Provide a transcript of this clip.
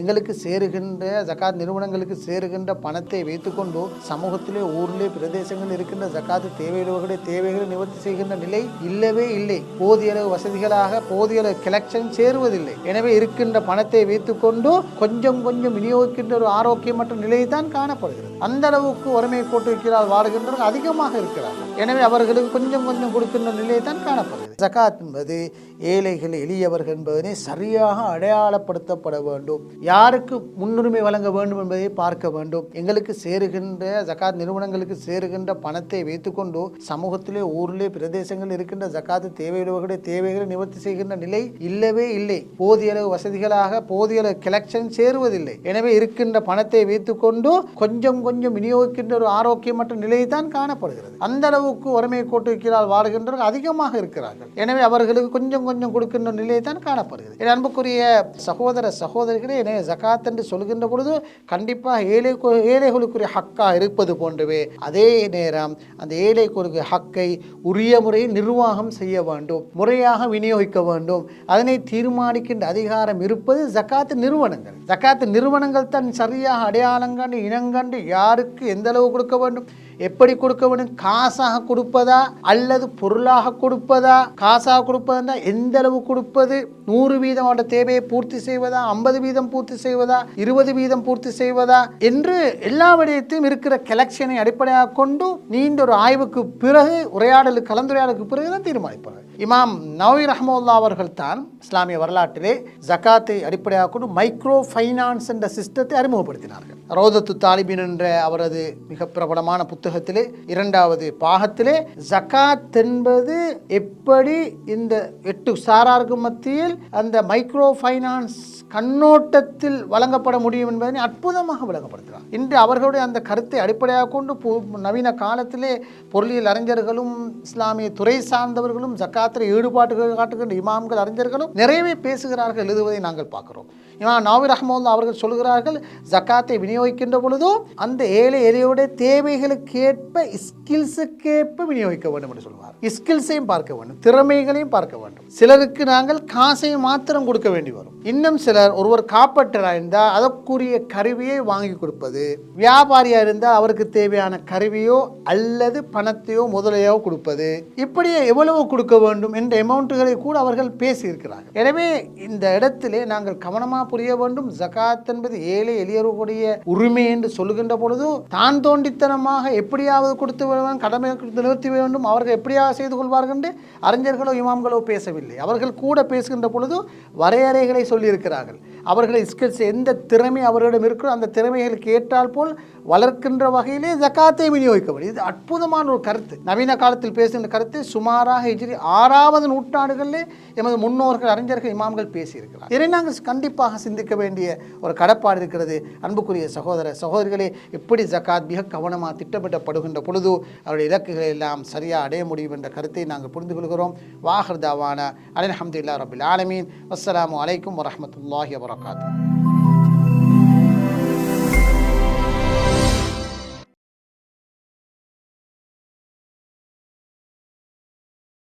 எங்களுக்கு சேருகின்ற ஜகாத் நிறுவனங்களுக்கு சேருகின்ற பணத்தை வைத்துக்கொண்டு சமூகத்திலே ஊரிலே பிரதேசங்களில் இருக்கின்ற ஜகாத்து தேவையுள்ளவர்களுடைய தேவைகளை நிவர்த்தி செய்கின்ற நிலை இல்லவே இல்லை. போதிய அளவு வசதிகளாக போதிய அளவு கலெக்ஷன் சேருவதில்லை. எனவே இருக்கின்ற பணத்தை வைத்துக்கொண்டு கொஞ்சம் கொஞ்சம் விநியோகிக்கின்ற ஒரு ஆரோக்கியமற்ற நிலை தான் காணப்படுகிறது. அந்த அளவுக்கு வறுமை கோட்டிருக்கிறார் வாடுகின்றவர்கள் அதிகமாக இருக்கிறார்கள். எனவே அவர்களுக்கு கொஞ்சம் கொஞ்சம் கொடுக்கின்ற நிலை தான் காணப்படுகிறது. ஜகாத் என்பது ஏழைகள் எளியவர்கள் என்பதனை சரியாக அடையாளப்படுத்தப்பட வேண்டும். யாருக்கு முன்னுரிமை வழங்க வேண்டும் என்பதை பார்க்க வேண்டும். எங்களுக்கு சேருகின்ற ஜகாத் நிறுவனங்களுக்கு சேருகின்ற பணத்தை வைத்துக்கொண்டு சமூகத்திலே ஊரிலே பிரதேசங்கள் இருக்கின்ற ஜகாத்து தேவையுள்ளவர்களுடைய தேவைகளை நிவர்த்தி செய்கின்ற நிலை இல்லவே இல்லை. போதிய அளவு வசதிகளாக போதிய அளவு கலெக்ஷன் சேருவதில்லை. எனவே இருக்கின்ற பணத்தை வைத்துக்கொண்டு கொஞ்சம் கொஞ்சம் விநியோகிக்கின்ற ஒரு ஆரோக்கியமற்ற நிலை தான் காணப்படுகிறது. அந்த அளவுக்கு வறுமை கோட்டிருக்கிறார் வாடுகின்றவர்கள் அதிகமாக இருக்கிறார்கள். எனவே அவர்களுக்கு கொஞ்சம் கொஞ்சம் கொடுக்கின்ற நிலை தான் காணப்படுகிறது. என் அன்புக்குரிய சகோதர சகோதரிகளே எனவே ஜகாத் என்று சொல்கின்ற பொழுது கண்டிப்பாக ஏழை ஏழைகளுக்குரிய ஹக்கா இருப்பது போன்றவே அதே நேரம் அந்த ஏழைகளுக்கு ஹக்கை உரிய முறையில் நிர்வாகம் செய்ய வேண்டும் முறையாக விநியோகிக்க வேண்டும். அதனை தீர்மானிக்கின்ற அதிகாரம் இருப்பது ஜக்காத்து நிறுவனங்கள். ஜக்காத்து நிறுவனங்கள் தான் சரியாக அடையாளம் கண்டு இனங்கண்டு யாருக்கு எந்த அளவு கொடுக்க வேண்டும்? எப்படி கொடுக்க வேண்டும் காசாக கொடுப்பதா? அல்லது பொருளாக கொடுப்பதா? காசாக கொடுப்பதா எந்த அளவு கொடுப்பது? நூறு வீதம் அவட தேவையை பூர்த்தி செய்வதா? ஐம்பது வீதம் பூர்த்தி செய்வதா? இருபது வீதம் பூர்த்தி செய்வதா? என்று எல்லா விடயத்தையும் இருக்கிற கலெக்ஷனை அடிப்படையாக கொண்டு நீண்ட ஒரு ஆய்வுக்கு பிறகு உரையாடலுக்கு கலந்துரையாடலுக்கு பிறகு தான் தீர்மானிப்பார்கள். இமாம் நவி ரஹமுல்லா அவர்கள் தான் இஸ்லாமிய வரலாற்றிலே ஜகாத்தை அடிப்படையாக கொண்டு மைக்ரோ ஃபைனான்ஸ் என்ற சிஸ்டத்தை அறிமுகப்படுத்தினார்கள். ரோதத்து தாலிபின் என்ற அவரது மிக பிரபலமான புத்தகத்திலே இரண்டாவது பாகத்திலே ஜகாத் என்பது எப்படி இந்த எட்டு சாராருக்கு மத்தியில் அந்த மைக்ரோ ஃபைனான்ஸ் கண்ணோட்டத்தில் வழங்கப்பட முடியும் என்பதனை அற்புதமாக விளங்கப்படுத்துகிறார் இன்று அவர்களுடைய அந்த கருத்தை அடிப்படையாக கொண்டு நவீன காலத்திலே பொருளியல் அறிஞர்களும் இஸ்லாமிய துறை சார்ந்தவர்களும் ஜக்காத்தில் ஈடுபாட்டுகள் காட்டுகின்ற இமாம்கள் அறிஞர்களும் நிறையவே பேசுகிறார்கள் எழுதுவதை நாங்கள் பார்க்கிறோம். இமாம் நாவி ரஹ்மல்லா அவர்கள் சொல்கிறார்கள் ஜக்காத்தை விநியோகிக்கின்ற பொழுதோ அந்த ஏழை எளியோட தேவைகளுக்கேற்ப ஸ்கில்ஸுக்கேற்ப விநியோகிக்க வேண்டும் என்று சொல்வார். ஸ்கில்ஸையும் பார்க்க வேண்டும் திறமைகளையும் பார்க்க வேண்டும். சிலருக்கு நாங்கள் காசையும் மாத்திரம் கொடுக்க வேண்டி வரும். இன்னும் சிலர் ஒருவர் காப்பற்றராக இருந்தால் அதற்குரிய கருவியை வாங்கி கொடுப்பது வியாபாரியாக இருந்தால் அவருக்கு தேவையான கருவியோ அல்லது பணத்தையோ முதலையோ கொடுப்பது இப்படியே எவ்வளவு கொடுக்க வேண்டும் என்ற அமௌண்ட்டுகளை கூட அவர்கள் பேசியிருக்கிறார்கள். எனவே இந்த இடத்திலே நாங்கள் கவனமாக புரிய வேண்டும். ஜகாத் என்பது ஏழை எளியவர்களுடைய உரிமை என்று சொல்லுகின்ற பொழுது தான் தோண்டித்தனமாக எப்படியாவது கொடுத்து விடுவான் கடமை நிறுத்தி வேண்டும். அவர்கள் எப்படியாவது செய்து கொள்வார்கள் என்று அறிஞர்களோ இமாம்களோ பேசவில்லை. அவர்கள் கூட பேசுகின்ற பொழுது வரையறைகளை சொல்லியிருக்கிறார்கள். அவர்களை ஸ்கில்ஸ் எந்த திறமை அவர்களிடம் இருக்கிறோ அந்த திறமைகளுக்கு ஏற்றால் போல் வளர்க்கின்ற வகையிலே ஜக்காத்தை விநியோகிக்க வேண்டும். இது அற்புதமான ஒரு கருத்து. நவீன காலத்தில் பேசுகின்ற கருத்து சுமாராக ஹிஜ்ரி ஆறாவது நூற்றாண்டுகளிலே எமது முன்னோர்கள் அறிஞர்கள் இமாம்கள் பேசியிருக்கிறார். இதை நாங்கள் கண்டிப்பாக சிந்திக்க வேண்டிய ஒரு கடப்பாடு இருக்கிறது. அன்புக்குரிய சகோதர சகோதரிகளே எப்படி ஜக்காத் மிக கவனமாக திட்டமிட்டப்படுகின்ற பொழுது அவருடைய இலக்குகளை எல்லாம் சரியாக அடைய முடியும் என்ற கருத்தை நாங்கள் புரிந்து கொள்கிறோம். வாஹர்தாவான அலி அஹமதுல்லா ரபுல் ஆலமீன். அஸ்லாம் வலைக்கம் வரமத்துல்லாஹி வர wabarakatuh.